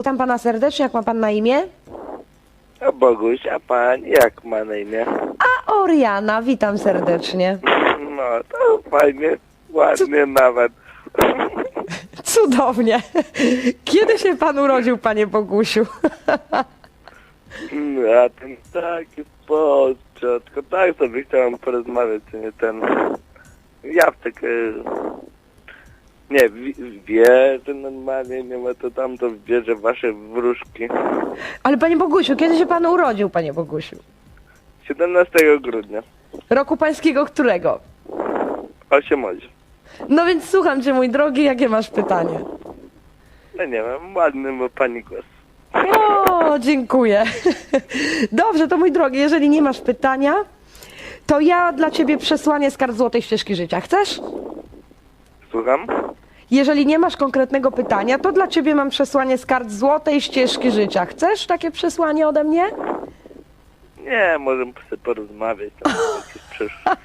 Witam pana serdecznie, jak ma pan na imię? A Boguś, a pan jak ma na imię? A Oriana, witam serdecznie. No, to fajnie, ładnie nawet. Cudownie. Kiedy się pan urodził, panie Bogusiu? No, A ten taki początku, tak sobie chciałem porozmawiać, nie ten... Jawtek, y, nie, wi- wie, że normalnie nie ma to tam, to bierze wasze wróżki. Ale panie Bogusiu, kiedy się pan urodził, panie Bogusiu? 17 grudnia, Roku pańskiego którego? 8 godzin. No więc słucham cię, mój drogi, jakie masz pytanie? No nie wiem, ładny ma pani głos. O, dziękuję. Dobrze, to mój drogi, jeżeli nie masz pytania, to ja dla ciebie przesłanie z kart Złotej Ścieżki Życia. Chcesz? Słucham? Jeżeli nie masz konkretnego pytania, to dla ciebie mam przesłanie z kart Złotej Ścieżki Życia. Chcesz takie przesłanie ode mnie? Nie, możemy sobie porozmawiać. Tam jakieś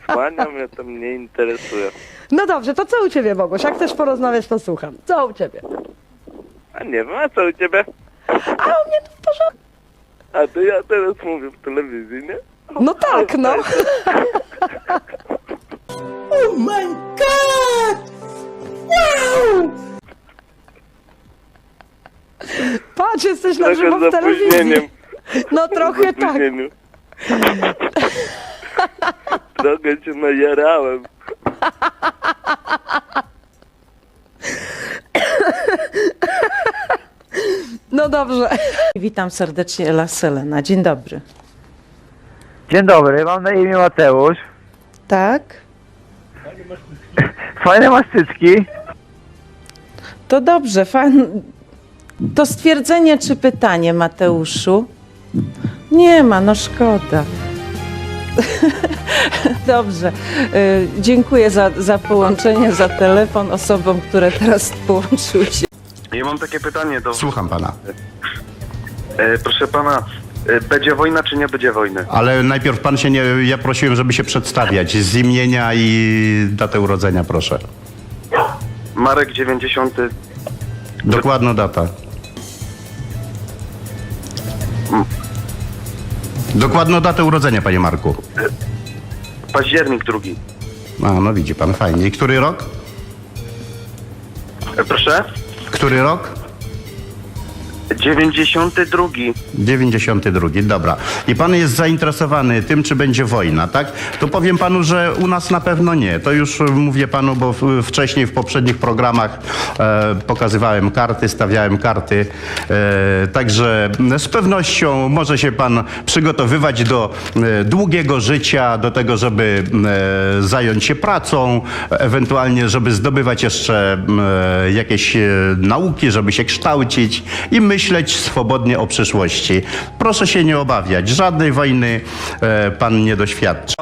przesłania mnie to mnie interesuje. No dobrze, to co u ciebie, Boguś? Jak chcesz porozmawiać, to słucham. Co u ciebie? A nie wiem, a co u ciebie? A u mnie to w porządku. A to ja teraz mówię w telewizji, nie? No tak, no. Oh my god! Wow! Patrz, jesteś na Trochę żywo z w telewizji. opóźnieniem. No trochę Z tak. Trochę się najarałem. No dobrze. Witam serdecznie, Ela Selena. Dzień dobry. Dzień dobry, mam na imię Mateusz. Tak? Fajne masz cycki. To dobrze. Fan... To stwierdzenie czy pytanie, Mateuszu? Nie ma, no szkoda. Dobrze. Y, Dziękuję za, za połączenie, za telefon osobom, które teraz połączyły się. Ja mam takie pytanie do. Słucham pana. E, proszę pana, e, będzie wojna czy nie będzie wojny? Ale najpierw pan się nie. Ja prosiłem, żeby się przedstawiać. Z imienia i datę urodzenia, proszę. Marek 90. Dokładna data. Dokładną datę urodzenia, panie Marku. Październik drugi. A, no widzi pan, fajnie. I który rok? E, proszę? Który rok? 92. 92, dobra. I pan jest zainteresowany tym, czy będzie wojna, tak? To powiem panu, że u nas na pewno nie. To już mówię panu, bo wcześniej w poprzednich programach e, pokazywałem karty, stawiałem karty. E, także z pewnością może się pan przygotowywać do e, długiego życia, do tego, żeby e, zająć się pracą, ewentualnie, żeby zdobywać jeszcze e, jakieś e, nauki, żeby się kształcić i myśleć swobodnie o przyszłości. Proszę się nie obawiać, żadnej wojny e, pan nie doświadczy.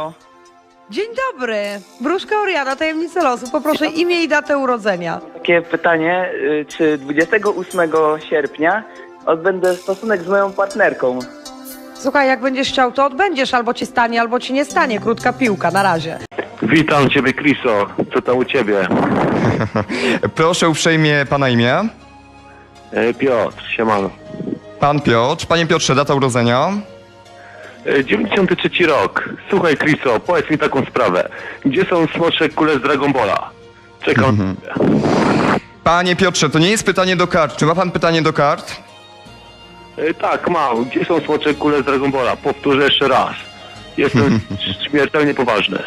Dzień dobry. Wróżka Oriana, tajemnica losu. Poproszę imię i datę urodzenia. Takie pytanie, y, czy 28 sierpnia odbędę stosunek z moją partnerką? Słuchaj, jak będziesz chciał, to odbędziesz. Albo ci stanie, albo ci nie stanie. Krótka piłka, na razie. Witam ciebie, Kriso. Co tam u ciebie? Proszę uprzejmie pana imię. E, Piotr, siemano. Pan Piotr. Panie Piotrze, data urodzenia. E, 93 rok. Słuchaj, Kriso, powiedz mi taką sprawę. Gdzie są smocze kule z Dragon Balla? Czekam. Mhm. Panie Piotrze, to nie jest pytanie do kart. Czy ma pan pytanie do kart? E, tak, mam. Gdzie są smocze kule z Dragon Balla? Powtórzę jeszcze raz. Jestem śmiertelnie poważny.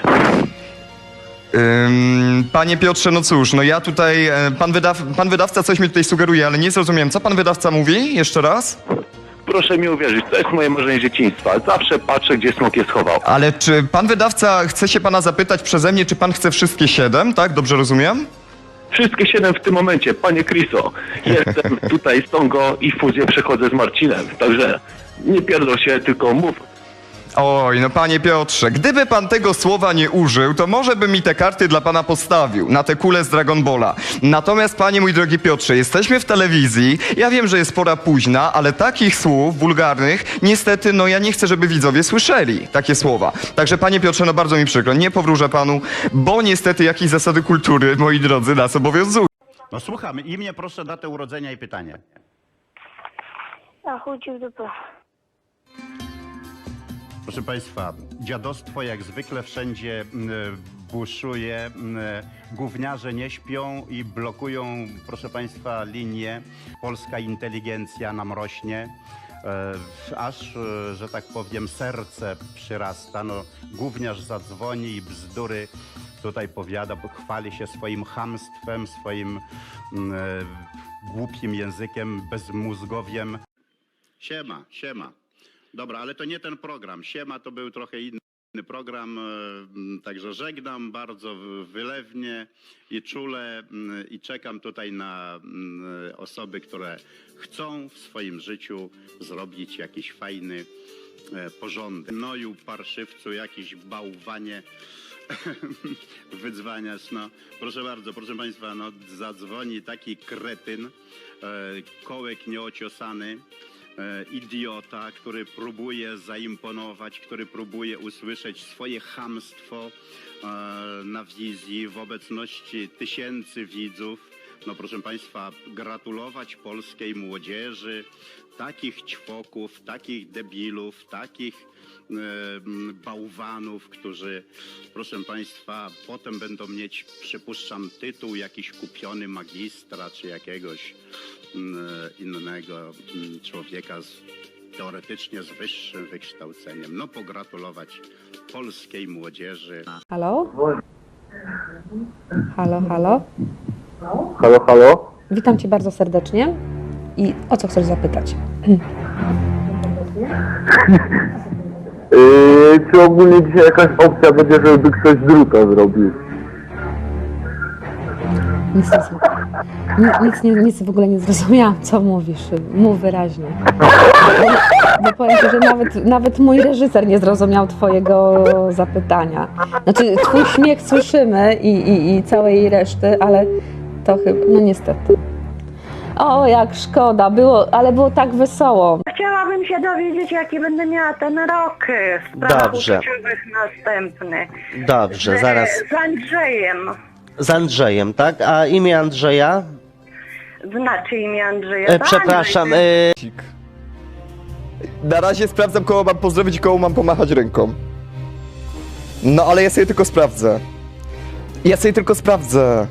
Panie Piotrze, no cóż, no ja tutaj, e, pan, wydaw, pan wydawca coś mi tutaj sugeruje, ale nie zrozumiałem. Co pan wydawca mówi? Jeszcze raz? Proszę mi uwierzyć, to jest moje marzenie dzieciństwa. Zawsze patrzę, gdzie smok je schował. Ale czy pan wydawca chce się pana zapytać przeze mnie, czy pan chce wszystkie siedem, tak? Dobrze rozumiem? Wszystkie siedem w tym momencie, panie Kriso. Jestem tutaj z Tongo i fuzję przechodzę z Marcinem. Także nie pierdol się, tylko mów. Oj, no panie Piotrze, gdyby pan tego słowa nie użył, to może by mi te karty dla pana postawił, na te kule z Dragon Balla. Natomiast, panie mój drogi Piotrze, jesteśmy w telewizji, ja wiem, że jest pora późna, ale takich słów wulgarnych, niestety, no ja nie chcę, żeby widzowie słyszeli takie słowa. Także, panie Piotrze, no bardzo mi przykro, nie powróżę panu, bo niestety jakieś zasady kultury, moi drodzy, nas obowiązują. No słucham, imię, proszę, datę urodzenia i pytanie. W dupę. Proszę Państwa, dziadostwo jak zwykle wszędzie buszuje. Gówniarze nie śpią i blokują, proszę Państwa, linię. Polska inteligencja nam rośnie. e, Aż, e, że tak powiem, serce przyrasta. No, gówniarz zadzwoni i bzdury tutaj powiada, bo chwali się swoim chamstwem, swoim e, głupim językiem, bezmózgowiem. Siema, siema. Dobra, ale to nie ten program. Siema to był trochę inny program, e, także żegnam bardzo wylewnie i czule i czekam tutaj na m, osoby, które chcą w swoim życiu zrobić jakiś fajny e, porządek. Noju, parszywcu, jakiś bałwanie wydzwaniasz, no. Proszę bardzo, proszę Państwa, no zadzwoni taki kretyn, e, kołek nieociosany, e, idiota, który próbuje zaimponować, który próbuje usłyszeć swoje chamstwo e, na wizji w obecności tysięcy widzów. No proszę Państwa, gratulować polskiej młodzieży, takich ćwoków, takich debilów, takich e, bałwanów, którzy, proszę Państwa, potem będą mieć, przypuszczam, tytuł jakiś kupiony magistra czy jakiegoś innego m, człowieka z, teoretycznie z wyższym wykształceniem. No pogratulować polskiej młodzieży. Halo? Halo, halo. Halo, halo? Witam Cię bardzo serdecznie. I o co chcesz zapytać? Yy, czy ogólnie dzisiaj jakaś opcja będzie, żeby ktoś druta zrobił? Nic, nic, nic, nic, nic w ogóle nie zrozumiałam, co mówisz. Mów wyraźnie. Bo powiem Ci, że nawet, nawet mój reżyser nie zrozumiał Twojego zapytania. Znaczy, Twój śmiech słyszymy i, i, i całej reszty, ale to chyba, no niestety. O, jak szkoda, było, ale było tak wesoło. Chciałabym się dowiedzieć, jaki będę miała ten rok w sprawach Dobrze. uczuciowych następny. Dobrze, zaraz. Z Andrzejem. Z Andrzejem, tak? A imię Andrzeja? Znaczy imię Andrzeja. E, To przepraszam, e, Na razie sprawdzam, koło mam pozdrowić i koło mam pomachać ręką. No ale ja sobie tylko sprawdzę. Ja sobie tylko sprawdzę.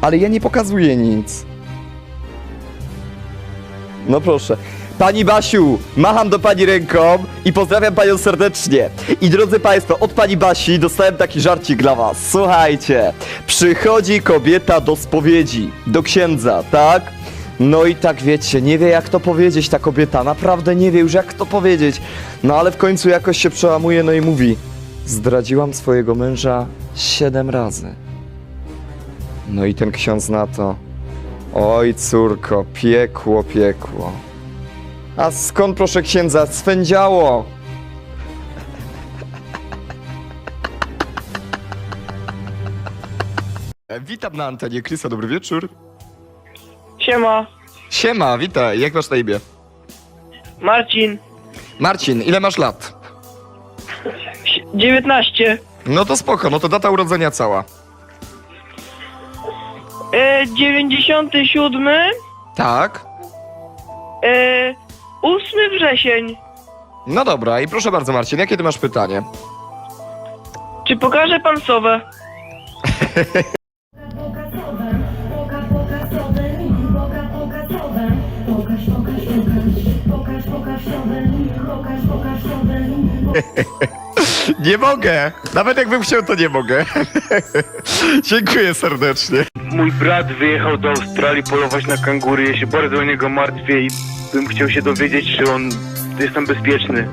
Ale ja nie pokazuję nic. No proszę. Pani Basiu, macham do pani ręką i pozdrawiam panią serdecznie. I drodzy państwo, od pani Basi dostałem taki żarcik dla was. Słuchajcie, przychodzi kobieta do spowiedzi, do księdza, tak? No i tak wiecie, nie wie jak to powiedzieć ta kobieta, naprawdę nie wie już jak to powiedzieć. No ale w końcu jakoś się przełamuje, no i mówi: Zdradziłam swojego męża siedem razy. No i ten ksiądz na to: Oj, córko, piekło, piekło. A skąd proszę księdza swędziało? E, Witam na antenie Krysa, dobry wieczór. Siema, Siema, witaj, jak masz na imię? Marcin, Marcin, ile masz lat? 19, No to spoko, no to data urodzenia cała. e, 97, Tak. e, 8 wrzesień. No dobra, i proszę bardzo Marcin, jakie ty masz pytanie? Czy pokaże pan sowę? Nie mogę! Nawet jakbym chciał, to nie mogę. Dziękuję serdecznie. Mój brat wyjechał do Australii polować na kangury. Ja się bardzo o niego martwię i bym chciał się dowiedzieć, czy on jest tam bezpieczny.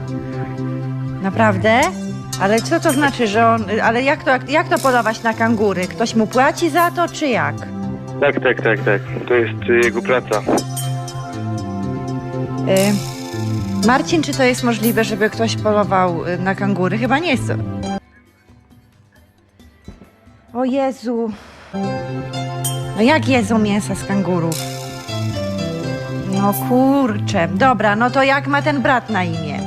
Naprawdę? Ale co to znaczy, że on... Ale jak to, jak to polować na kangury? Ktoś mu płaci za to, czy jak? Tak, tak, tak, tak. To jest y, jego praca. Y, Marcin, czy to jest możliwe, żeby ktoś polował y, na kangury? Chyba nie jest. O Jezu. No jak jedzą mięsa z kangurów? No kurczę. Dobra, no to jak ma ten brat na imię?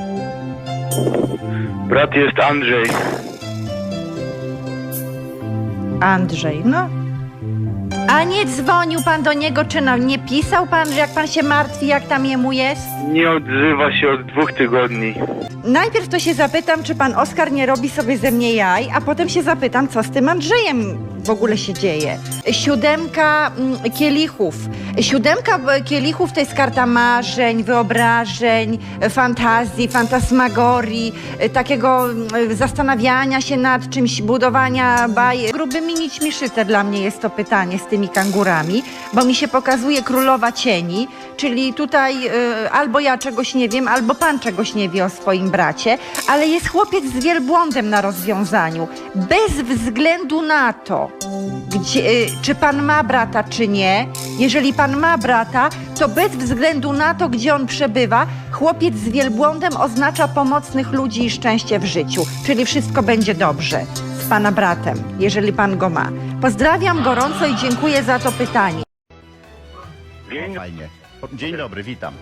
Brat jest Andrzej. Andrzej, no. A nie dzwonił pan do niego, czy no, nie pisał pan, że jak pan się martwi, jak tam jemu jest? Nie odzywa się od dwóch tygodni. Najpierw to się zapytam, czy pan Oskar nie robi sobie ze mnie jaj, a potem się zapytam, co z tym Andrzejem w ogóle się dzieje. Siódemka mm, kielichów. Siódemka e, kielichów to jest karta marzeń, wyobrażeń, fantazji, fantasmagorii, e, takiego mm, zastanawiania się nad czymś, budowania baj. Grubymi nićmi szyte dla mnie jest to pytanie z tymi kangurami, bo mi się pokazuje królowa cieni, czyli tutaj e, albo ja czegoś nie wiem, albo pan czegoś nie wie o swoim bracie, ale jest chłopiec z wielbłądem na rozwiązaniu. Bez względu na to, gdzie, y, czy pan ma brata, czy nie. Jeżeli pan ma brata, to bez względu na to, gdzie on przebywa, chłopiec z wielbłądem oznacza pomocnych ludzi i szczęście w życiu. Czyli wszystko będzie dobrze z pana bratem, jeżeli pan go ma. Pozdrawiam gorąco i dziękuję za to pytanie. Fajnie. Dzień dobry, witam.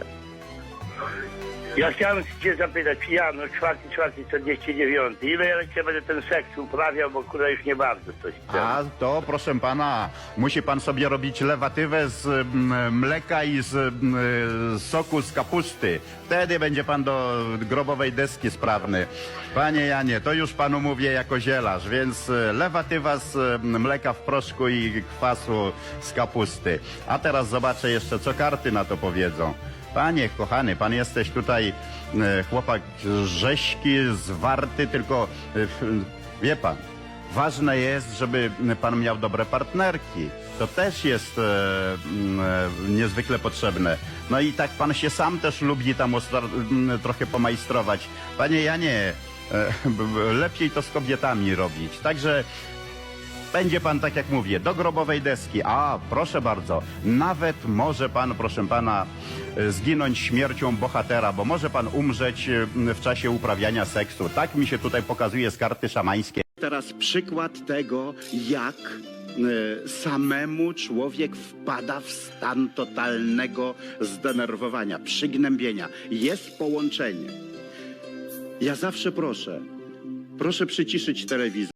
Ja chciałem cię zapytać, ja no czwarty, czwarty, 49. Ile ja jeszcze będę ten seks uprawiał, bo kurwa już nie bardzo coś. A to proszę pana, musi pan sobie robić lewatywę z mm, mleka i z mm, soku z kapusty. Wtedy będzie pan do grobowej deski sprawny. Panie Janie, to już panu mówię jako zielarz, więc e, lewatywa z mm, mleka w proszku i kwasu z kapusty. A teraz zobaczę jeszcze, co karty na to powiedzą. Panie kochany, pan jesteś tutaj e, chłopak rześki, zwarty, tylko e, wie pan, ważne jest, żeby pan miał dobre partnerki. To też jest e, e, niezwykle potrzebne. No i tak pan się sam też lubi tam trochę pomajstrować. Panie Janie, e, lepiej to z kobietami robić. Także będzie pan, tak jak mówię, do grobowej deski. A, proszę bardzo, nawet może pan, proszę pana, e, zginąć śmiercią bohatera, bo może pan umrzeć e, w czasie uprawiania seksu. Tak mi się tutaj pokazuje z karty szamańskiej. Teraz przykład tego, jak e, samemu człowiek wpada w stan totalnego zdenerwowania, przygnębienia. Jest połączenie. Ja zawsze proszę, proszę przyciszyć telewizor.